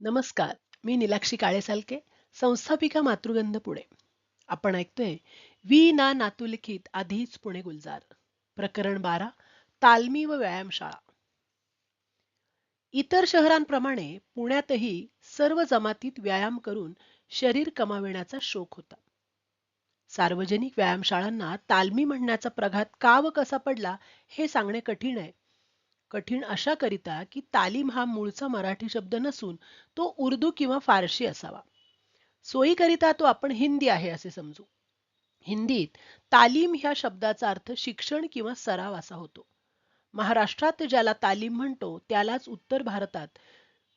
नमस्कार मी निलाक्षी काळेसालके संस्थापिका मातृगंध पुणे आपण ऐकतोय वी ना नातुलिखित आधीच पुणे गुलजार. प्रकरण बारा तालमी व व्यायामशाळा इतर शहरांप्रमाणे पुण्यातही सर्व जमातीत व्यायाम करून शरीर कमाविण्याचा शोक होता. सार्वजनिक व्यायामशाळांना तालमी म्हणण्याचा प्रघात का व कसा पडला हे सांगणे कठीण आहे. कठीण अशा करिता की तालीम हा मूळचा मराठी शब्द नसून तो उर्दू किंवा फारशी असावा. सोयीकरिता तो आपण हिंदी आहे असे समजू. हिंदीत तालीम ह्या शब्दाचा अर्थ शिक्षण किंवा सराव असा होतो. महाराष्ट्रात ज्याला तालीम म्हणतो त्यालाच उत्तर भारतात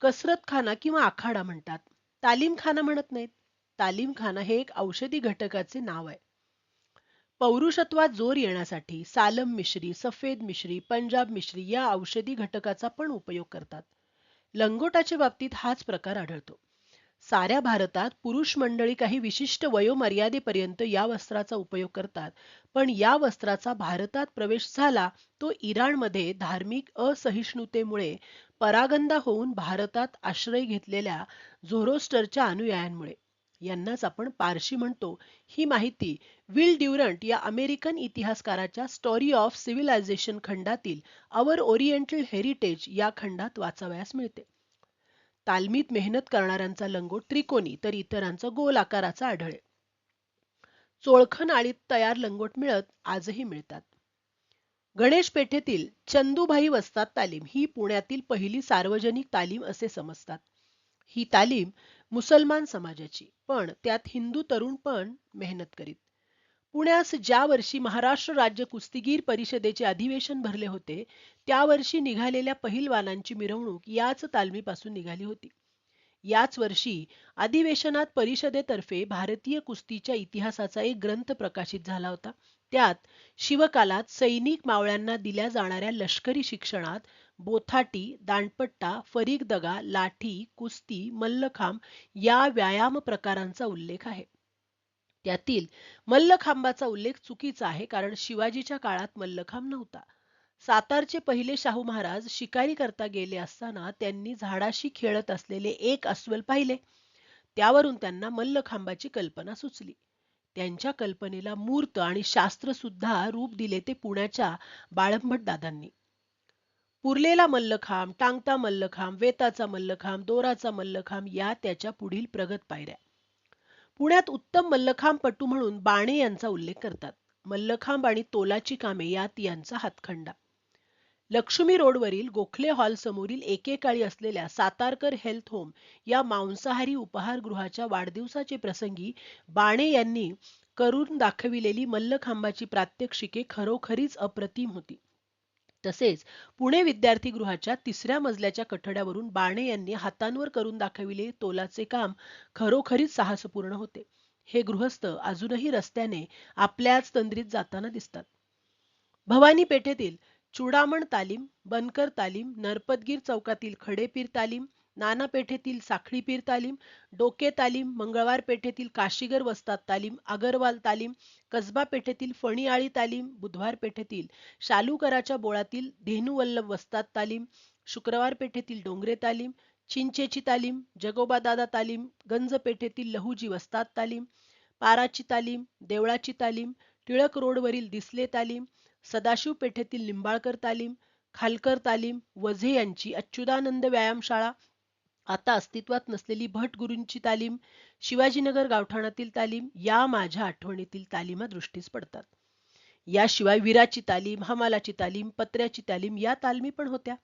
कसरतखाना किंवा आखाडा म्हणतात. तालीमखाना म्हणत नाहीत. तालीमखाना हे एक औषधी घटकाचे नाव आहे. पौरुषत्वात जोर येण्यासाठी सालम मिश्री सफेद मिश्री पंजाब मिश्री या औषधी घटकाचा पण उपयोग करतात. लंगोटाच्या बाबतीत हाच प्रकार आढळतो. साऱ्या भारतात पुरुष मंडळी काही विशिष्ट वयोमर्यादेपर्यंत या वस्त्राचा उपयोग करतात पण या वस्त्राचा भारतात प्रवेश झाला तो इराणमध्ये धार्मिक असहिष्णुतेमुळे परागंदा होऊन भारतात आश्रय घेतलेल्या झोरोस्टरच्या अनुयायांमुळे. यांनाच आपण पारशी म्हणतो. ही माहिती विल ड्युरंट या अमेरिकन इतिहासकाराच्या स्टोरी ऑफ सिव्हिलायझेशन खंडातील अवर ओरिएंटल हेरिटेज या खंडात वाचावयास मिळते. तालमीत मेहनत करणाऱ्यांचा लंगोट त्रिकोणी तर इतरांचा गोल आकाराचा आढळे. चोळखन आळीत तयार लंगोट मिळत आजही मिळतात. गणेश पेठेतील चंदूभाई वस्तात तालीम ही पुण्यातील पहिली सार्वजनिक तालीम असे समजतात. ही तालीम मुसलमान समाजाची पण त्यात हिंदू तरुण पण मेहनत करीत. पुण्यास ज्या वर्षी महाराष्ट्र राज्य कुस्तीगीर परिषदेचे अधिवेशन भरले होते त्या वर्षी निघालेल्या पहिलवानांची मिरवणूक याच तालमीपासून निघाली होती. याच वर्षी अधिवेशनात परिषदेतर्फे भारतीय कुस्तीच्या इतिहासाचा एक ग्रंथ प्रकाशित झाला होता. त्यात शिवकालात सैनिक मावळ्यांना दिल्या जाणाऱ्या लष्करी शिक्षणात बोथाटी दांडपट्टा फरीकदगा लाठी कुस्ती मल्लखांब या व्यायाम प्रकारांचा उल्लेख आहे. त्यातील मल्लखांबाचा उल्लेख चुकीचा आहे कारण शिवाजीच्या काळात मल्लखांब नव्हता. सातारचे पहिले शाहू महाराज शिकारी करता गेले असताना त्यांनी झाडाशी खेळत असलेले एक अस्वल पाहिले. त्यावरून त्यांना मल्लखांबाची कल्पना सुचली. त्यांच्या कल्पनेला मूर्त आणि शास्त्र सुद्धा रूप दिले ते पुण्याच्या बाळंभट दादांनी. पुरलेला मल्लखांब टांगता मल्लखांब वेताचा मल्लखांब दोराचा मल्लखांब या त्याच्या पुढील प्रगत पायऱ्या पुण्यात उत्तम मल्लखांबपटू म्हणून बाणे यांचा उल्लेख करतात. मल्लखांब आणि तोलाची कामे यात यांचा हातखंडा. लक्ष्मी रोडवरील गोखले हॉल समोरील एकेकाळी असलेल्या सातारकर हेल्थ होम या मांसाहारी उपहारगृहाच्या वाढदिवसाचे प्रसंगी बाणे यांनी करून दाखविलेली मल्लखांबाची प्रात्यक्षिके खरोखरीच अप्रतिम होती. तसेच पुणे विद्यार्थीगृहाच्या तिसऱ्या मजल्याच्या कठड्यावरून बाणे यांनी हातांवर करून दाखविले तोलाचे काम खरोखरीच साहसपूर्ण होते. हे गृहस्थ अजूनही रस्त्याने आपल्याच तंद्रीत जाताना दिसतात. भवानी पेठेतील चुडामण तालीम बनकर तालीम नरपतगीर चौकातील खडेपीर तालीम नाना पेठेतील साखळी पीर तालीम डोके तालीम मंगळवार पेठेतील काशीगर वस्तात तालीम अगरवाल तालीम कसबा पेठेतील फणीआळी तालीम बुधवार पेठेतील शालूकराच्या बोळातील धेनुवल्लभ वस्तात तालीम शुक्रवार पेठेतील डोंगरे तालीम चिंचेची तालीम जगोबा दादा तालीम गंज पेठेतील लहुजी वस्तात तालीम पाराची तालीम देवळाची तालीम टिळक रोडवरील दिसले तालीम सदाशिव पेठेतील लिंबाळकर तालीम खालकर तालीम वझे यांची अच्युतानंद व्यायामशाळा आता अस्तित्वात नसलेली भट गुरूंची तालीम शिवाजीनगर गावठाणातील तालीम या माझ्या आठवणीतील तालीमा दृष्टीस पडतात. याशिवाय विराची तालीम हमालाची तालीम पत्र्याची तालीम या तालमी पण होत्या.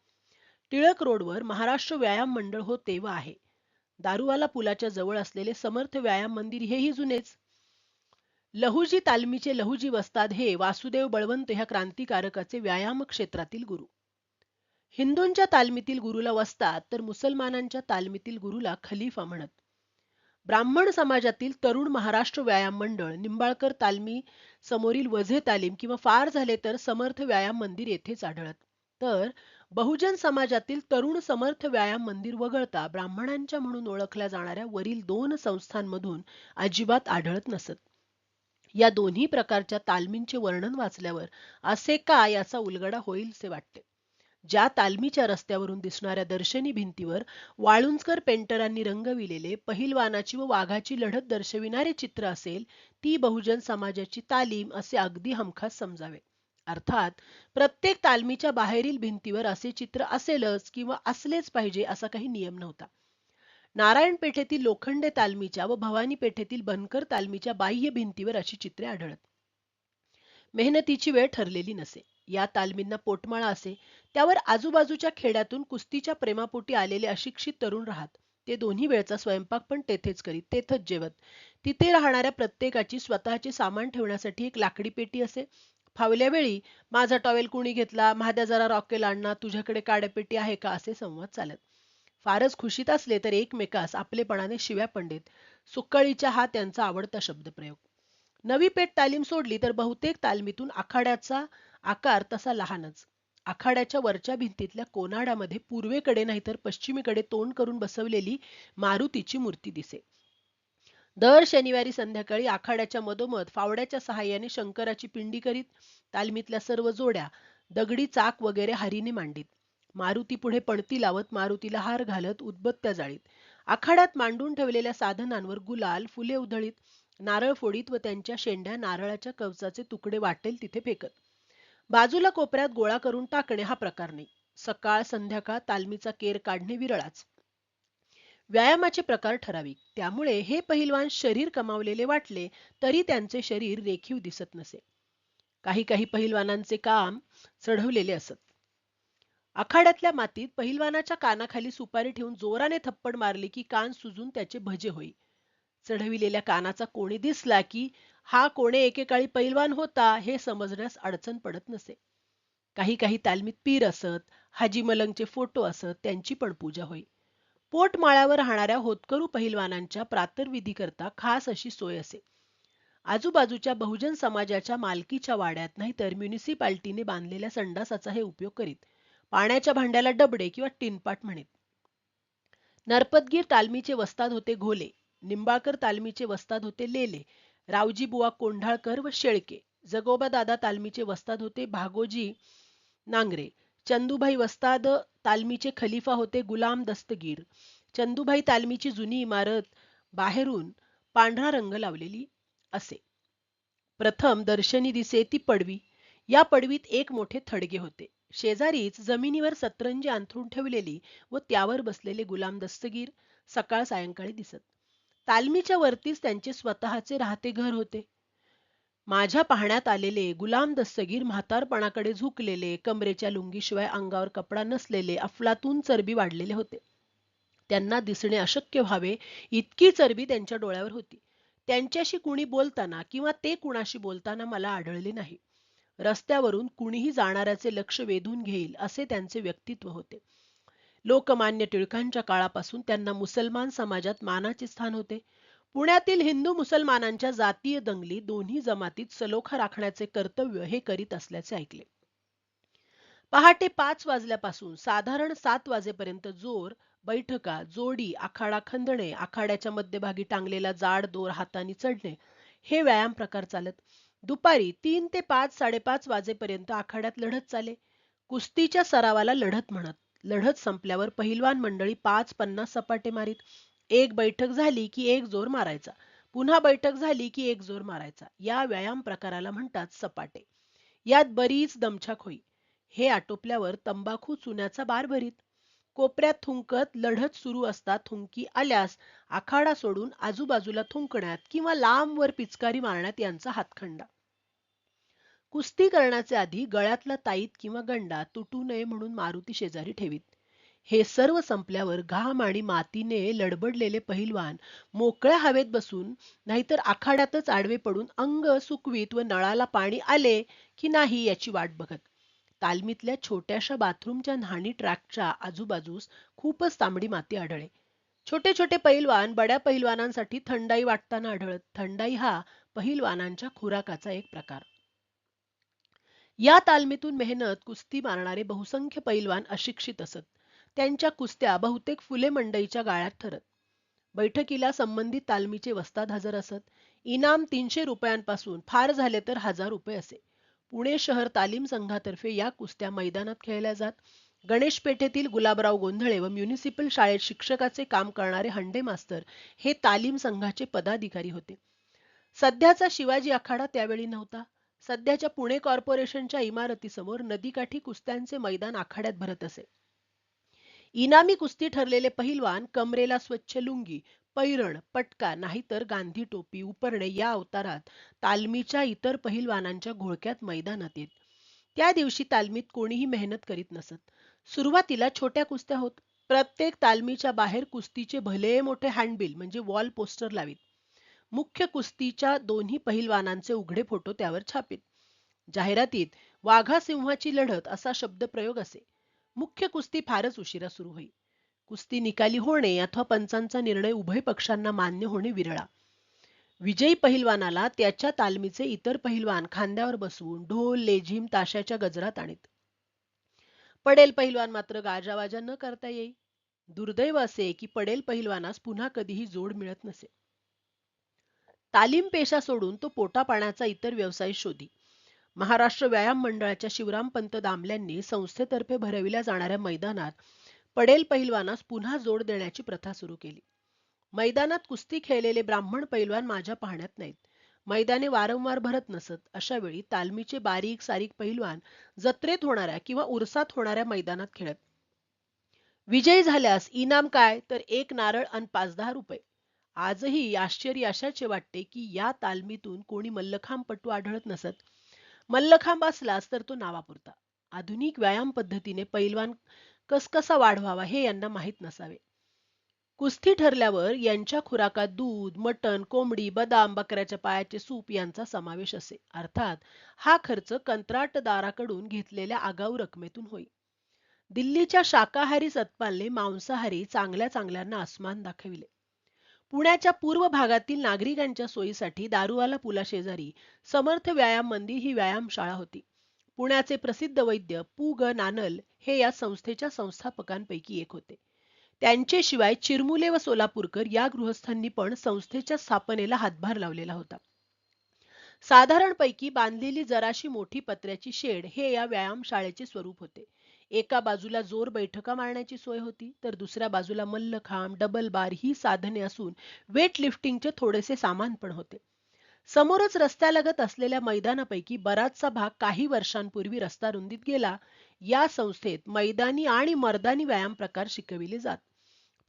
टिळक रोडवर महाराष्ट्र व्यायाम मंडळ होते व आहे. दारुवाला पुलाच्या जवळ असलेले समर्थ व्यायाम मंदिर हेही जुनेच. लहुजी तालमीचे लहुजी वस्ताद हे वासुदेव बळवंत ह्या क्रांतिकारकाचे व्यायाम क्षेत्रातील गुरु. हिंदूंच्या तालमीतील गुरुला वस्ताद तर मुसलमानांच्या तालमीतील गुरुला खलिफा म्हणत. ब्राह्मण समाजातील तरुण महाराष्ट्र व्यायाम मंडळ निंबाळकर तालमी समोरील वझे तालीम किंवा फार झाले तर समर्थ व्यायाम मंदिर येथेच आढळत. तर बहुजन समाजातील तरुण समर्थ व्यायाम मंदिर वगळता ब्राह्मणांच्या म्हणून ओळखल्या जाणाऱ्या वरील दोन संस्थांमधून अजिबात आढळत नसत. या दोन्ही प्रकारच्या तालमींचे वर्णन वाचल्यावर असे का याचा उलगडा होईल असे वाटते. ज्या तालमीच्या रस्त्यावरून दिसणाऱ्या दर्शनी भिंतीवर वाळुंजकर पेंटरांनी रंगविलेले पहिलवानाची व वाघाची लढत दर्शविणारे चित्र असेल ती बहुजन समाजाची तालीम असे अगदी हमखास समजावे. अर्थात प्रत्येक तालमीच्या बाहेरील भिंतीवर असे चित्र असेलच किंवा असलेच पाहिजे असा काही नियम नव्हता. नारायण पेठेतील लोखंडे तालमीच्या व भवानी पेठेतील बनकर तालमीच्या बाह्य भिंतीवर अशी चित्रे आढळत. मेहनतीची वेळ ठरलेली नसे. या तालमींना पोटमाळा असे त्यावर आजूबाजूच्या खेड्यातून कुस्तीच्या प्रेमापोटी आलेले अशिक्षित तरुण राहत. ते दोन्ही वेळचा स्वयंपाक पण तेथेच करीत तेथच जेवत. तिथे राहणाऱ्या प्रत्येकाची स्वतःचे सामान ठेवण्यासाठी एक लाकडी पेटी असे. फावल्या वेळी माझा टॉवेल कुणी घेतला? महाद्या जरा रॉकेल आणणार? तुझ्याकडे काड्यापेटी आहे का? असे संवाद चालत. फारच खुशीत असले तर एकमेकास आपलेपणाने शिव्या पंडित सुक्कळीच्या हा त्यांचा आवडता शब्दप्रयोग. नवी पेठ तालीम सोडली तर बहुतेक तालमीतून आखाड्याचा आकार तसा लहानच. आखाड्याच्या वरच्या भिंतीतल्या कोनाडामध्ये पूर्वेकडे नाहीतर पश्चिमेकडे तोंड करून बसवलेली मारुतीची मूर्ती दिसे. दर शनिवारी संध्याकाळी आखाड्याच्या मधोमध फावड्याच्या सहाय्याने शंकराची पिंडी करीत तालमीतल्या सर्व जोड्या दगडी चाक वगैरे हारीने मांडीत. मारुती पुढे पणती लावत मारुतीला हार घालत उदबत्त्या जाळीत. आखाड्यात मांडून ठेवलेल्या साधनांवर गुलाल फुले उधळीत नारळ फोडीत व त्यांच्या शेंड्या नारळाच्या कवचाचे तुकडे वाटेल तिथे फेकत. बाजूला कोपऱ्यात गोळा करून टाकणे हा प्रकार नाही. सकाळ संध्याकाळ तालमीचा केर काढणे विरळाच. व्यायामाचे प्रकार ठराविक. त्यामुळे हे पहिलवान शरीर कमावलेले वाटले तरी त्यांचे शरीर रेखीव दिसत नसे. काही काही पहिलवानांचे काम चढवलेले असत. आखाड्यातल्या मातीत पहिलवानाच्या कानाखाली सुपारी ठेवून जोराने थप्पड मारली की कान सुजून त्याचे भजे होई. चढविलेल्या कानाचा कोणी दिसला की हा कोणे एकेकाळी पैलवान होता हे समजण्यास अडचण पडत नसे. काही काही तालमीत पीर असत हाजी मलंगचे फोटो असत त्यांची पण पूजा होई. पोटमाळ्यावर राहणाऱ्या होतकरू पहिलवानांच्या प्रातर्विधीकरता खास अशी सोय असे. आजूबाजूच्या बहुजन समाजाच्या मालकीच्या वाड्यात नाहीतर म्युनिसिपाल्टीने बांधलेल्या संडासाचा हे उपयोग करीत पाण्याच्या भांड्याला डबडे किंवा टिनपाट म्हणीत. नरपतगीर तालमीचे वस्ताद होते घोले निंबाळकर तालमीचे वस्ताद होते लेले रावजी बुवा कोंढाळकर व शेळके जगोबा दादा तालमीचे वस्ताद होते भागोजी नांगरे चंदूभाई वस्ताद तालमीचे खलिफा होते गुलाम दस्तगीर चंदूभाई तालमीची जुनी इमारत बाहेरून पांढरा रंग लावलेली असे. प्रथम दर्शनी दिसे ती पडवी या पडवीत एक मोठे थडगे होते. शेजारीच जमिनीवर सतरंजी अंथरून ठेवलेली व त्यावर बसलेले गुलाम दस्तगीर सकाळ सायंकाळी दिसत. तालमीच्या वरतीच त्यांचे स्वतःचे राहते घर होते. माझ्या पाहण्यात आलेले गुलाम दस्तगीर म्हातारपणाकडे झुकलेले कमरेच्या लुंगीशिवाय अंगावर कपडा नसलेले अफलातून चरबी वाढलेले होते. त्यांना दिसणे अशक्य व्हावे इतकी चरबी त्यांच्या डोळ्यावर होती. त्यांच्याशी कुणी बोलताना किंवा ते कुणाशी बोलताना मला आढळले नाही. रस्त्यावरून कुणीही जाणाऱ्याचे लक्ष वेधून घेईल असे त्यांचे व्यक्तित्व होते. लोकमान्य टिळकांच्या काळापासून त्यांना मुसलमान समाजात मानाचे स्थान होते. पुण्यातील हिंदू मुसलमानांच्या जातीय दंगली दोन्ही जमातीत सलोखा राखण्याचे कर्तव्य हे करीत असल्याचे ऐकले. पहाटे पाच वाजल्यापासून साधारण सात वाजेपर्यंत जोर बैठका जोडी आखाडा खंदणे आखाड्याच्या मध्यभागी टांगलेला जाड दोर हाताने चढणे हे व्यायाम प्रकार चालत. दुपारी तीन ते पाच साडेपाच वाजेपर्यंत आखाड्यात लढत चाले. कुस्तीच्या सरावाला लढत म्हणत. लढत संपल्यावर पहिलवान मंडळी पाच पन्नास सपाटे मारीत एक बैठक झाली की एक जोर मारायचा. पुन्हा बैठक झाली की एक जोर मारायचा. या व्यायाम प्रकाराला म्हणतात सपाटे. यात बरीच दमछाक होई. हे आटोपल्यावर तंबाखू चुन्याचा बार भरीत. कोपऱ्यात थुंकत लढत सुरू असता थुंकी आल्यास आखाडा सोडून आजूबाजूला थुंकण्यात किंवा लांबवर पिचकारी मारण्यात यांचा हातखंडा. कुस्ती करण्याचे आधी गळ्यातला ताईत किंवा गंडा तुटू नये म्हणून मारुती शेजारी ठेवीत. हे सर्व संपल्यावर घाम आणि मातीने लडबडलेले पहिलवान मोकळ्या हवेत बसून नाहीतर आखाड्यातच आडवे पडून अंग सुकवीत व नळाला पाणी आले की नाही याची वाट बघत. तालमीतल्या छोट्याशा बाथरूमच्या न्हाणी ट्रॅकच्या आजूबाजूस खूपच तांबडी माती आढळे छोटे छोटे पैलवान बड्या पहिलवानांसाठी थंडाई वाटताना आढळत थंडाई हा पहिलवानांच्या खुराकाचा एक प्रकार. या तालमीतून मेहनत कुस्ती मारणारे बहुसंख्य पैलवान अशिक्षित असत. त्यांच्या कुस्त्या बहुतेक फुले मंडईच्या गाळ्यात ठरत. बैठकीला संबंधित तालमीचे वस्ताद हजर असत. इनाम तीनशे रुपयांपासून फार झाले तर हजार रुपये असे. पुणे शहर तालीम संघातर्फे या कुस्त्या मैदानात खेळल्या जात. गणेश पेठेतील गुलाबराव गोंधळे व म्युनिसिपल शाळेत शिक्षकाचे काम करणारे हंडे मास्तर हे तालीम संघाचे पदाधिकारी होते. सध्याचा शिवाजी आखाडा त्यावेळी नव्हता. सध्याच्या पुणे कॉर्पोरेशनच्या इमारतीसमोर नदीकाठी कुस्त्यांचे मैदान आखाड्यात भरत असे. इनामी कुस्ती ठरलेले पहिलवान कमरेला स्वच्छ लुंगी पैरण पटका नाहीतर गांधी टोपी उपरणे या अवतारात तालमीच्या इतर पहिलवानांच्या घोळक्यात मैदानात येत. त्या दिवशी तालमीत कोणीही मेहनत करीत नसत. सुरुवातीला छोट्या कुस्त्या होत. प्रत्येक तालमीच्या बाहेर कुस्तीचे भले मोठे हँडबिल म्हणजे वॉल पोस्टर लावीत. मुख्य कुस्तीच्या दोन्ही पहिलवानांचे उघडे फोटो त्यावर छापित. जाहिरातीत वाघा सिंहाची लढत असा शब्दप्रयोग असे. मुख्य कुस्ती फारच उशिरा सुरू होई. कुस्ती निकाली होणे अथवा पंचांचा निर्णय उभय पक्षांना मान्य होणे विरळा. विजयी पहिलवानाला त्याच्या तालमीचे इतर पहिलवान खांद्यावर बसवून ढोल लेझिम ताशाच्या गजरात आणीत. पडेल पहिलवान मात्र गाजावाजा न करता येई. दुर्दैव असे की पडेल पहिलवानास पुन्हा कधीही जोड मिळत नसे. तालीम पेशा सोडून तो पोटापाण्याचा इतर व्यवसाय शोधी. महाराष्ट्र व्यायाम मंडळाच्या शिवरामपंत दामल्यांनी संस्थेतर्फे भरविल्या जाणाऱ्या मैदानात पडेल पहिलवानास पुन्हा जोड देण्याची प्रथा सुरू केली. मैदानात कुस्ती खेळलेले ब्राह्मण पैलवान माझ्या पाहण्यात नाहीत. मैदाने वारंवार भरत नसत अशा वेळी तालमीचे बारीक सारीक पैलवान जत्रेत होणाऱ्या किंवा उरसात होणाऱ्या मैदानात खेळत. विजयी झाल्यास इनाम काय? तर एक नारळ आणि पाच दहा रुपये. आजही आश्चर्य अशाचे वाटते की या तालमीतून कोणी मल्लखांबपटू आढळत नसत. मल्लखांब असलाच तर तो नावापुरता. आधुनिक व्यायाम पद्धतीने पैलवान कसकसा वाढवावा हे यांना माहीत नसावे. कुस्ती ठरल्यावर यांच्या खुराकात दूध मटण कोंबडी बदाम बकऱ्याच्या पायाचे सूप यांचा समावेश असे. अर्थात हा खर्च कंत्राटदाराकडून घेतलेल्या आगाऊ रकमेतून होई दिल्लीच्या शाकाहारी सतपालने मांसाहारी चांगल्या चांगल्यांना आसमान दाखविले. पुण्याच्या पूर्व भागातील नागरिकांच्या सोयीसाठी दारुवाला पुलाशेजारी समर्थ व्यायाम मंदिर ही व्यायामशाळा होती. पुण्याचे प्रसिद्ध वैद्य पु. ग. नानल हे या संस्थेच्या संस्थापकांपैकी एक होते. त्यांचे शिवाय चिरमुले व सोलापूरकर या गृहस्थांनी पण संस्थेच्या स्थापनेला हातभार लावलेला होता. साधारणपैकी बांधलेली जराशी मोठी पत्र्याची शेड हे या व्यायामशाळेचे स्वरूप होते. एका बाजूला जोर बैठका मारण्याची सोय होती तर दुसऱ्या बाजूला मल्लखांब डबल बार ही साधने असून वेट लिफ्टिंगचे थोडेसे सामान पण होते. समोरच रस्त्यालगत असलेल्या मैदानापैकी बराचसा भाग काही वर्षांपूर्वी रस्ता रुंदीत गेला. या संस्थेत मैदानी आणि मर्दानी व्यायाम प्रकार शिकविले जात.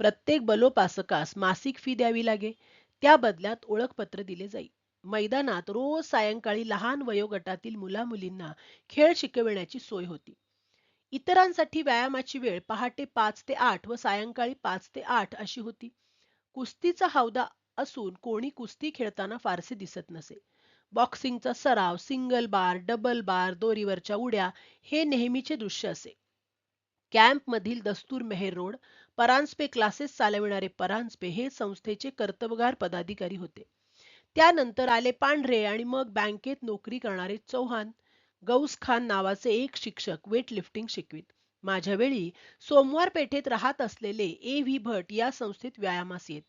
प्रत्येक बलोपासकास मासिक फी द्यावी लागे. त्या बदल्यात ओळखपत्र दिले जाई. मैदानात रोज सायंकाळी लहान वयोगटातील मुला मुलींना खेळ शिकविण्याची सोय होती. इतरांसाठी व्यायामाची वेळ पहाटे पाच ते आठ व सायंकाळी पाच ते आठ अशी होती. कुस्तीचा हौदा असून कोणी कुस्ती खेळताना फारसे दिसत नसे. बॉक्सिंगचा सराव सिंगल बार डबल बार दोरीवरच्या उड्या हे नेहमीचे दृश्य असे. कॅम्प मधील दस्तूर मेहेर रोड परांजपे क्लासेस चालविणारे परांजपे हे संस्थेचे कर्तबगार पदाधिकारी होते. त्यानंतर आले पांढरे आणि मग बँकेत नोकरी करणारे चौहान गौस खान नावाचे एक शिक्षक वेट लिफ्टिंग शिकवित. माझ्या वेळी सोमवार पेठेत राहत असलेले ए व्ही भट या संस्थेत व्यायामास येत.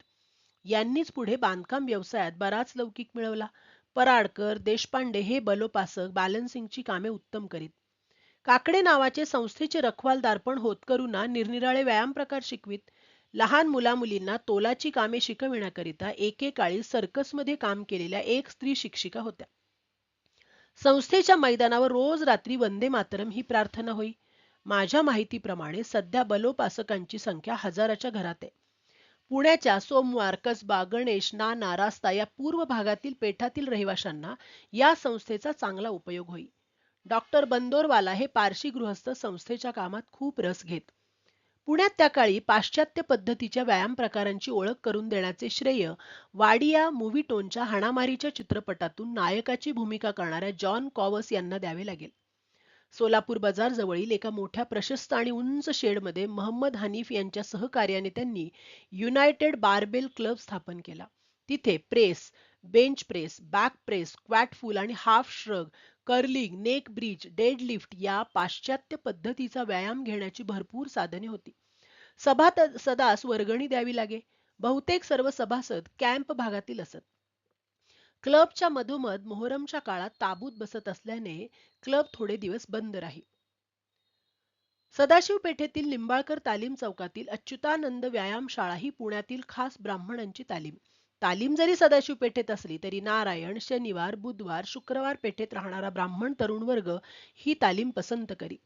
यांनीच पुढे बांधकाम व्यवसायात बराच लौकिक मिळवला. पराडकर देशपांडे हे बलोपासक बॅलन्सिंगची कामे उत्तम करीत. काकडे नावाचे संस्थेचे रखवालदार पण होतकरूंना निरनिराळे व्यायाम प्रकार शिकवित. लहान मुलामुलींना तोलाची कामे शिकविण्याकरिता एकेकाळी सर्कसमध्ये काम केलेल्या एक स्त्री शिक्षिका होत्या. संस्थेच्या मैदानावर रोज रात्री वंदे मातरम ही प्रार्थना होई. माझ्या माहितीप्रमाणे सध्या बलोपासकांची संख्या हजाराच्या घरात आहे. पुण्याच्या सोमवार कसबा गणेश नाना रास्ता या पूर्व भागातील पेठातील रहिवाशांना या संस्थेचा चांगला उपयोग होई. डॉक्टर बंदोरवाला हे पारशी गृहस्थ संस्थेच्या कामात खूप रस घेत. पुण्यात त्या काळी पाश्चात्य पद्धतीच्या व्यायाम प्रकारांची ओळख करून देण्याचे श्रेय वाडिया मूव्ही टोनच्या हाणामारीच्या चित्रपटातून नायकाची भूमिका करणाऱ्या जॉन कॉवस यांना द्यावे लागेल. सोलापूर बाजार जवळील एका मोठ्या प्रशस्त आणि उंच शेडमध्ये महम्मद हनीफ यांच्या सहकार्याने त्यांनी युनायटेड बारबेल क्लब स्थापन केला. तिथे press bench press back press squat full आणि half shrug curling neck bridge deadlift या पाश्चात्य पद्धतीचा व्यायाम घेण्याची भरपूर साधने होती. सभा सदास वर्गणी द्यावी लागे. बहुतेक सर्व सभासद कॅम्प भागातील असत. क्लबच्या मधोमध मोहरमच्या काळात ताबूत बसत असल्याने क्लब थोडे दिवस बंद राहील. सदाशिव पेठेतील लिंबाळकर तालीम चौकातील अच्युतानंद व्यायामशाळा ही पुण्यातील खास ब्राह्मणांची तालीम. तालीम जरी सदाशिव पेठेत असली तरी नारायण शनिवार बुधवार शुक्रवार पेठेत राहणारा ब्राह्मण तरुण वर्ग ही तालीम पसंत करी.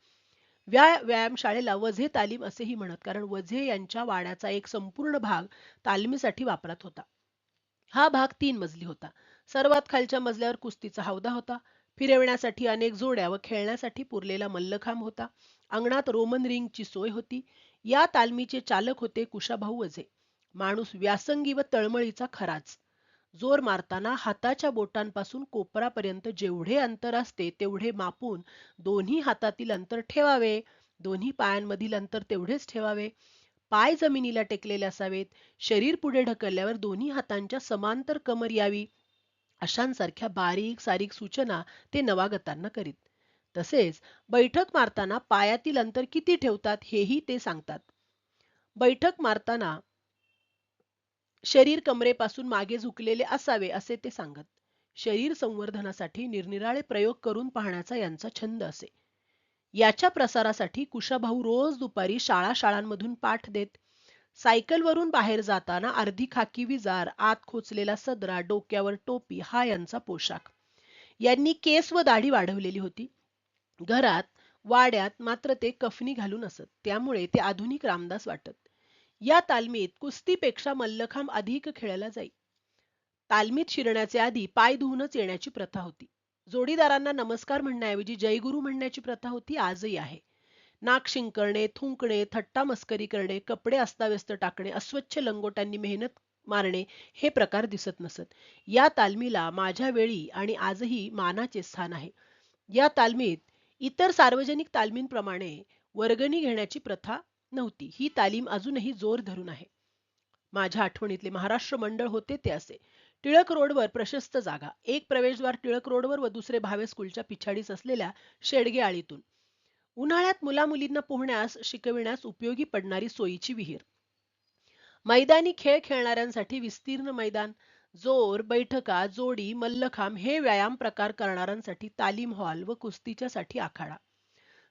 व्या व्यायामशाळेला वझे तालीम असेही म्हणत कारण वझे यांच्या वाड्याचा एक संपूर्ण भाग तालमीसाठी वापरात होता. हा भाग तीन मजली होता. सर्वात खालच्या मजल्यावर कुस्तीचा हौदा होता. फिरवण्यासाठी अनेक जोड्या व खेळण्यासाठी पुरलेला मल्लखांब होता. अंगणात रोमन रिंगची सोय होती. या तालमीचे चालक होते कुशाभाऊ वझे. माणूस व्यासंगी व तळमळीचा खराच. जोर मारताना हाताच्या बोटांपासून कोपरापर्यंत जेवढे अंतर असते तेवढे मापून दोन्ही हातातील अंतर ठेवावे. दोन्ही पायांमधील अंतर तेवढेच ठेवावे. पाय जमिनीला टेकलेले असावेत. शरीर पुढे ढकलल्यावर दोन्ही हातांच्या समांतर कमर यावी. अशांसारख्या बारीक सारीक सूचना ते नवागतांना करीत. तसेच बैठक मारताना पायातील अंतर किती ठेवतात हेही ते सांगतात. बैठक मारताना शरीर कमरेपासून मागे झुकलेले असावे असे ते सांगत शरीर संवर्धनासाठी निरनिराळे प्रयोग करून पाहण्याचा यांचा छंद असे. याच्या प्रसारासाठी कुशाभाऊ रोज दुपारी शाळा शाळांमधून पाठ देत सायकलवरून बाहेर जाताना अर्धी खाकी विजार आत खोचलेला सदरा डोक्यावर टोपी हा यांचा पोशाख. यांनी केस व दाढी वाढवलेली होती. घरात वाड्यात मात्र ते कफनी घालून असत त्यामुळे ते आधुनिक रामदास वाटत. या तालमीत कुस्तीपेक्षा मल्लखांब अधिक खेळला जाई. तालमीत शिरण्याचे आधी पाय धुवूनच येण्याची प्रथा होती. जोडीदारांना नमस्कार म्हणण्याऐवजी जयगुरु म्हणण्याची प्रथा होती आजही आहे. नाक शिंकरणे थुंकणे थट्टा मस्करी करणे कपडे अस्ताव्यस्त टाकणे अस्वच्छ लंगोटांनी मेहनत मारणे हे प्रकार दिसत नसत. या तालमीला माझ्या वेळी आणि आजही मानाचे स्थान आहे. या तालमीत इतर सार्वजनिक तालमींप्रमाणे वर्गणी घेण्याची प्रथा नव्हती. ही तालीम अजूनही जोर धरून आहे. माझ्या आठवणीतले महाराष्ट्र मंडळ होते ते असे. टिळक रोडवर प्रशस्त जागा. एक प्रवेशद्वार टिळक रोडवर व दुसरे भावे स्कूलच्या पिछाडीस असलेल्या शेडगे आळीतून. उन्हाळ्यात मुलामुलींना पोहण्यास शिकविण्यास उपयोगी पडणारी सोयीची विहीर. मैदानी खेळ खेळणाऱ्यांसाठी विस्तीर्ण मैदान. जोर बैठका जोडी मल्लखांब हे व्यायाम प्रकार करणाऱ्यांसाठी तालीम हॉल व कुस्तीच्यासाठी आखाडा.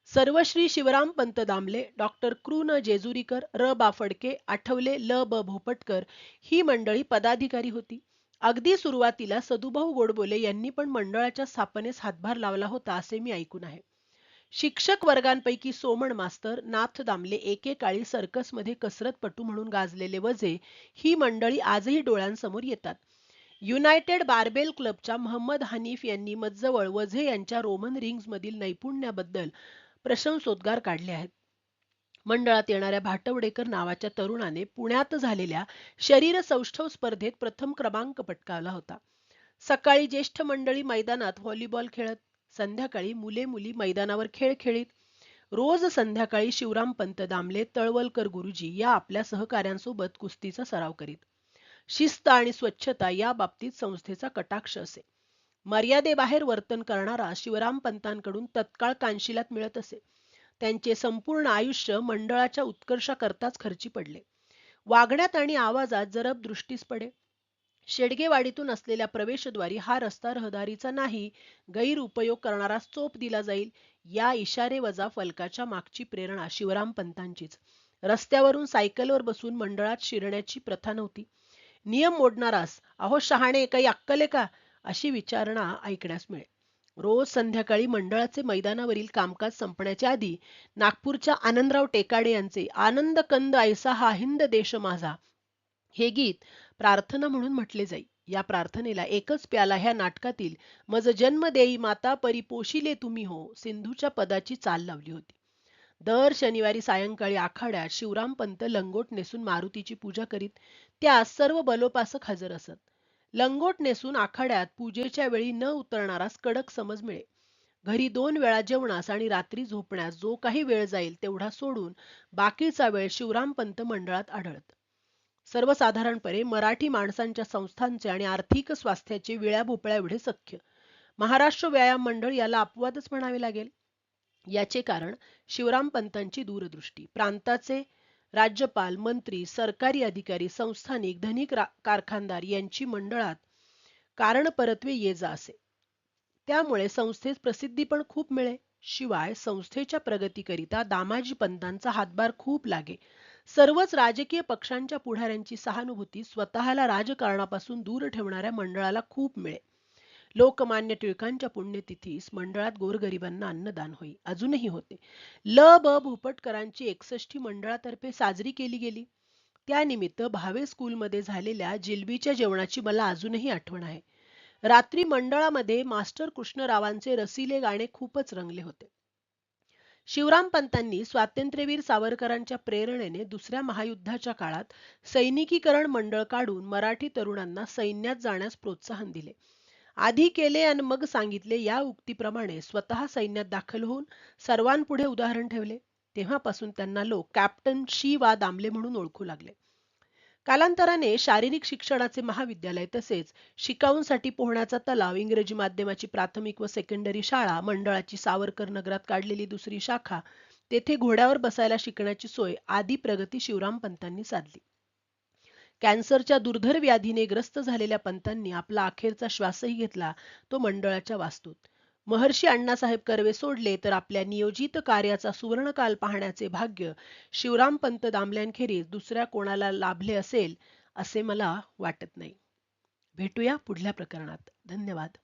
सर्वश्री शिवराम पंत दामले डॉक्टर कृ न जेजुरीकर र बाफडके आठवले ल ब भोपटकर ही मंडळी पदाधिकारी होती. अगदी सुरुवातीला सदुभाऊ गोडबोले यांनी पण मंडळाच्या स्थापनेस हातभार लावला होता असे मी ऐकून आहे. शिक्षक वर्गांपैकी सोमण मास्तर नाथ दामले एकेकाळी सर्कसमध्ये कसरतपटू म्हणून गाजलेले वजे ही मंडळी आजही डोळ्यांसमोर येतात. युनायटेड बारबेल क्लबच्या महम्मद हनीफ यांनी मजजवळ वझे यांच्या रोमन रिंग्समधील नैपुण्याबद्दल प्रशंसोद्गार काढले आहेत. मंडळात येणाऱ्या भाटवडेकर नावाच्या तरुणाने पुण्यात झालेल्या शरीर सौष्ठव स्पर्धेत प्रथम क्रमांक पटकावला होता. सकाळी ज्येष्ठ मंडळी मैदानात व्हॉलीबॉल खेळत संध्याकाळी मुले मुली मैदानावर खेळ खेळीत रोज संध्याकाळी शिवराम पंत दामले तळवलकर गुरुजी या आपल्या सहकाऱ्यांसोबत कुस्तीचा सराव करीत. शिस्त आणि स्वच्छता या बाबतीत संस्थेचा कटाक्ष असे. मर्यादेबाहेर वर्तन करणारा शिवराम पंतांकडून तत्काळ कानशिलात मिळत असे. त्यांचे संपूर्ण आयुष्य मंडळाच्या उत्कर्षाकरताच खर्ची पडले. वागण्यात आणि आवाजात जरब दृष्टीस पडे. शेडगेवाडीतून असलेल्या प्रवेशद्वारी हा रस्ता रहदारीचा नाही गैरउपयोग करणारा चोप दिला जाईल या इशारे वजा फलकाच्या मागची प्रेरणा शिवराम पंतांचीच. रस्त्यावरून सायकलवर बसून मंडळात शिरण्याची प्रथा नव्हती. नियम मोडणारास अहो शहाणे काही अक्कले का? अशी विचारणा ऐकण्यास मिळे रोज संध्याकाळी मंडळाचे मैदानावरील कामकाज संपण्याच्या आधी नागपूरच्या आनंदराव टेकाडे यांचे आनंद कंद ऐसा हा हिंद देश माझा हे गीत प्रार्थना म्हणून म्हटले जाई. या प्रार्थनेला एकच प्याला ह्या नाटकातील मज जन्म देई माता परी पोशिले तुम्ही हो सिंधूच्या पदाची चाल लावली होती. दर शनिवारी सायंकाळी आखाड्यात शिवराम पंत लंगोट नेसून मारुतीची पूजा करीत त्या सर्व बलोपासक हजर असत. लंगोट नेसून आखाड्यात पूजेच्या वेळी न उतरणारास कडक समज मिळे. घरी दोन वेळा जेवणास आणि रात्री झोपण्यास जो काही वेळ जाईल तेवढा सोडून बाकीचा वेळ शिवरामपंत मंडळात आढळत. सर्वसाधारणपणे मराठी माणसांच्या संस्थांचे आणि आर्थिक स्वास्थ्याचे विळ्या भोपळ्या एवढे सख्य. महाराष्ट्र व्यायाम मंडळ याला अपवादच म्हणावे लागेल. याचे कारण शिवराम पंतांची दूरदृष्टी. प्रांताचे राज्यपाल मंत्री सरकारी अधिकारी संस्थानिक धनिक कारखानदार यांची मंडळात कारण परत्वे ये जा असे त्यामुळे संस्थेत प्रसिद्धी पण खूप मिळे. शिवाय संस्थेच्या प्रगतीकरिता दामाजी पंतांचा हातभार खूप लागे. सर्वच राजकीय पक्षांच्या पुढाऱ्यांची सहानुभूती स्वतःला राजकारणापासून दूर ठेवणाऱ्या मंडळाला खूप मिळे. लोकमान्य टिळकांच्या पुण्यतिथीस मंडळात गोरगरिबांना अन्नदान होई. अजूनही होते. ल ब भूपटकरांची एकसष्टी मंडळातर्फे साजरी केली गेली. त्यानिमित्त भावे स्कूलमध्ये झालेल्या जिलबीच्या जेवणाची मला अजूनही आठवण आहे. रात्री मंडळामध्ये मास्टर कृष्णरावांचे रसिले गाणे खूपच रंगले होते. शिवराम पंतांनी स्वातंत्र्यवीर सावरकरांच्या प्रेरणेने दुसऱ्या महायुद्धाच्या काळात सैनिकीकरण मंडळ काढून मराठी तरुणांना सैन्यात जाण्यास प्रोत्साहन दिले. आधी केले आणि मग सांगितले या उक्तीप्रमाणे स्वतः सैन्यात दाखल होऊन सर्वांपुढे उदाहरण ठेवले. तेव्हापासून त्यांना लोक कॅप्टन शी वा दामले म्हणून ओळखू लागले. कालांतराने शारीरिक शिक्षणाचे महाविद्यालय तसेच शिकाऊंसाठी पोहण्याचा तलाव इंग्रजी माध्यमाची प्राथमिक व सेकंडरी शाळा मंडळाची सावरकर नगरात काढलेली दुसरी शाखा तेथे घोड्यावर बसायला शिकण्याची सोय आदी प्रगती शिवराम पंतांनी साधली. कॅन्सरच्या दुर्धर व्याधीने ग्रस्त झालेल्या पंतांनी आपला अखेरचा श्वासही घेतला तो मंडळाच्या वास्तूत. महर्षी अण्णासाहेब कर्वे सोडले तर आपल्या नियोजित कार्याचा सुवर्णकाल पाहण्याचे भाग्य शिवराम पंत दामल्यांखेरीज दुसऱ्या कोणाला लाभले असेल असे मला वाटत नाही. भेटूया पुढल्या प्रकरणात. धन्यवाद.